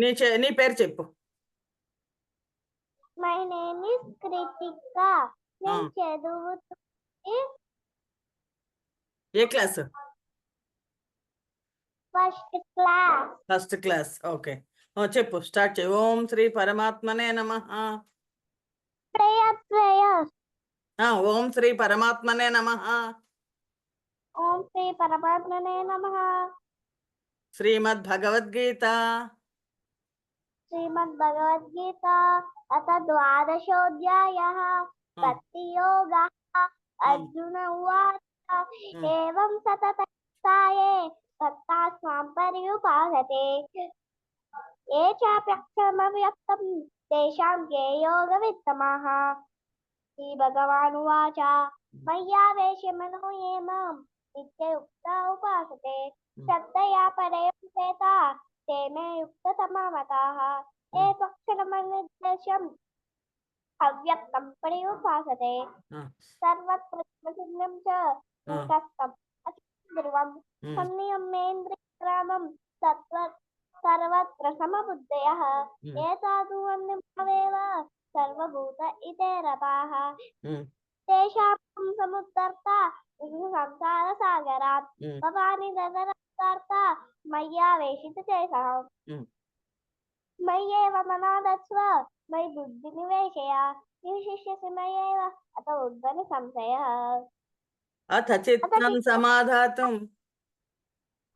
నీ నీ పేరు చెప్పు. మై నేమ్ ఇస్ కృతిక నేను. చదువుతుంది ఏ class? First class first class okay చెప్పు స్టార్ట్ చేయి. ఓం శ్రీ పరమాత్మనే నమ. ప్రేయర్ ప్రేయర్ ఓం శ్రీ పరమాత్మనే నమ. ఓం శ్రీ పరమాత్మనే నమః. శ్రీమద్ భగవద్గీత श्रीमद्भगवद्गीता अथ द्वादशोऽध्यायः भक्तियोगः। अर्जुन उवाच एवं सततयुक्ताये भक्तास्मां पर्युपासते ये चाप्यक्षमव्यक्तं तेषां के योगवित्तमः श्रीभगवानुवाच मय्यावेश्य मनो ये माँ नित्ययुक्ता उपासते। श्रद्धया परयुपेता तेन युक्ततमामताः हाँ। ते पक्षलमनिर्देशम् अव्यक्तं पर्युपासते हाँ। सर्वत्र प्रसन्नं च हाँ। निकस्तम् ध्रुवं संनियमेन्द्रियग्रामं तत्र सर्वत्र समबुद्धयः। एतादु अन्यभावेव सर्वभूत इतरपाः तेषां समुद्धर्ता संसारसागरात्। भवानि ददरार्ता ददरस्तार्ता मय्यावेशितचेतः Hmm. मय्येव मनादस्व मयि बुद्धिनिवेशय निविशिष्यसि मय्येव अत उद्भनि संशयः అథ చిత్తం సమాధాతుం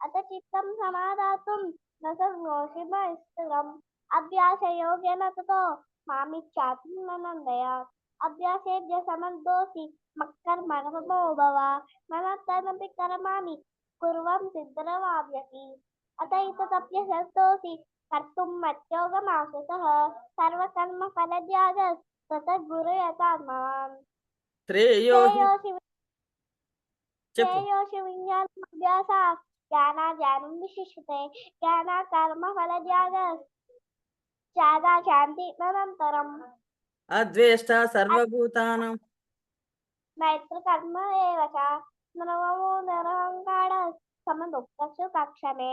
अत चित्तं समादातुं न शक्नोषि मयस्तुरम् अभ्यासयोगेन ततो मामिच्छातुं न नन्दय अभ्यासेभ्य समर्थोऽसि मत्कर्मणो भव मनस्तदपि कर्माणि कुर्वं सिद्धरमाव्यसि अतः इतदप्य शक्तोऽसि कर्तुं मत्योगमाशुतः सर्वकर्मफलत्याग सतद्गुरु यतात्मवान् श्रेयोषि विज्ञानमभ्यासात् ज्ञानाज्ञानं विशिष्यते। ज्ञानात् कर्मफलत्याग जादा शान्ति अनन्तरम्। अद्वेष्टा सर्वभूतानां मैत्रकर्म एव च। निर्ममो निरहङ्कार समदुःखसु कक्षणे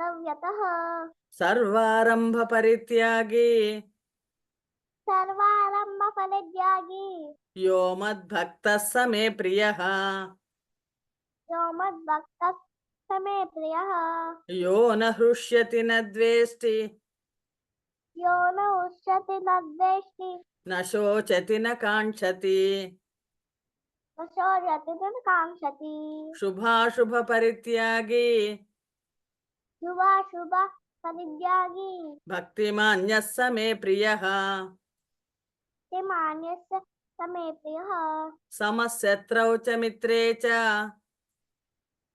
कर्तव्यतः। सर्वारम्भपरित्यागी। सर्वारम्भफलत्यागी। यो मद्भक्तः स मे प्रियः। यो मद स मे प्रियः। यो न हृष्यति न द्वेष्टि। यो न हृष्यति न द्वेष्टि। न शोचति न काङ्क्षति। न शोचति न काङ्क्षति। शुभाशुभपरित्यागी। शुभ शुभ सविद्यागी भक्तिमान्यस्स मे प्रियः। भक्तिमान्यस्स मे प्रियः। समशत्रौ च मित्रे च।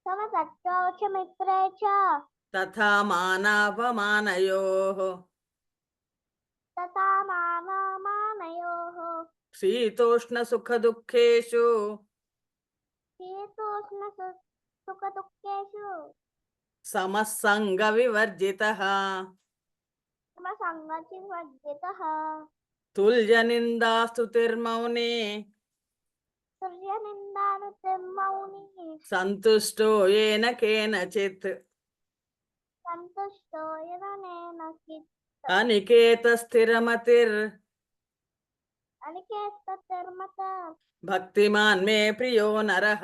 समशत्रौ च मित्रे च। तथा मानापमानयोः तथा मानापमानयोः शीतोष्णसुखदुःखेषु। शीतोष्णसुखदुःखेषु సమసంగ వివర్జిత తుల్య నిందాస్తుతిర్మౌనే సంతుష్టో ఏన కేనచిత్. అనికేత స్థిరమతిర్ అనికేత భక్తిమాన్ మే ప్రియో నరహ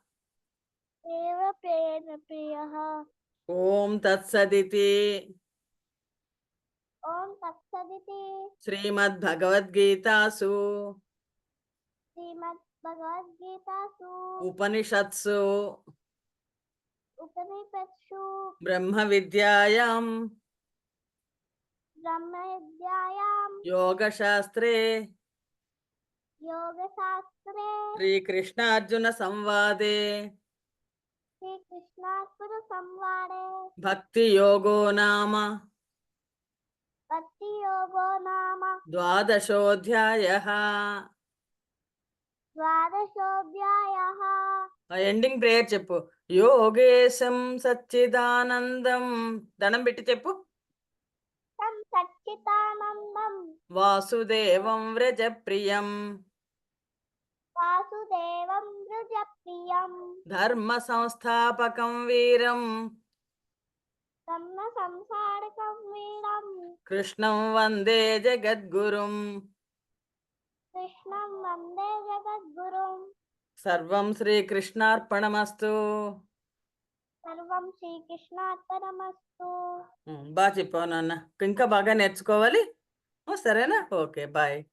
శ్రద్ధదానామత్పరమా సర్వదానానమర్పణమా భక్తాస్తే భక్తాస్తే తీవ మే ప్రియాః దేవ ప్రేమ ప్రియ ఓం తత్సదితి ఓం తత్సదితి శ్రీమద్భగవద్గీతాసు శ్రీమద్ భక్తి యోగో నామ. భక్తి యోగో నామ. ద్వాదశోధ్యాయః. ద్వాదశోధ్యాయః. ఎండింగ్ ప్రేయర్ చెప్పు. యోగేశం సచ్చిదానందం. దండం పెట్టి చెప్పు. సచ్చిదానందం. వాసుదేవం వ్రజ ప్రియం వాసుదేవం ధర్మ సంస్థాపకం వీరం. కన్న సంసారకం వీరం. కృష్ణం వందే జగద్గురుం. కృష్ణం వందే జగద్గురుం. సర్వం శ్రీకృష్ణార్పణమస్తు. సర్వం శ్రీకృష్ణార్పణమస్తు. బాగా చెప్పావు నాన్న. ఇంకా బాగా నేర్చుకోవాలి? సరేనా? Okay bye.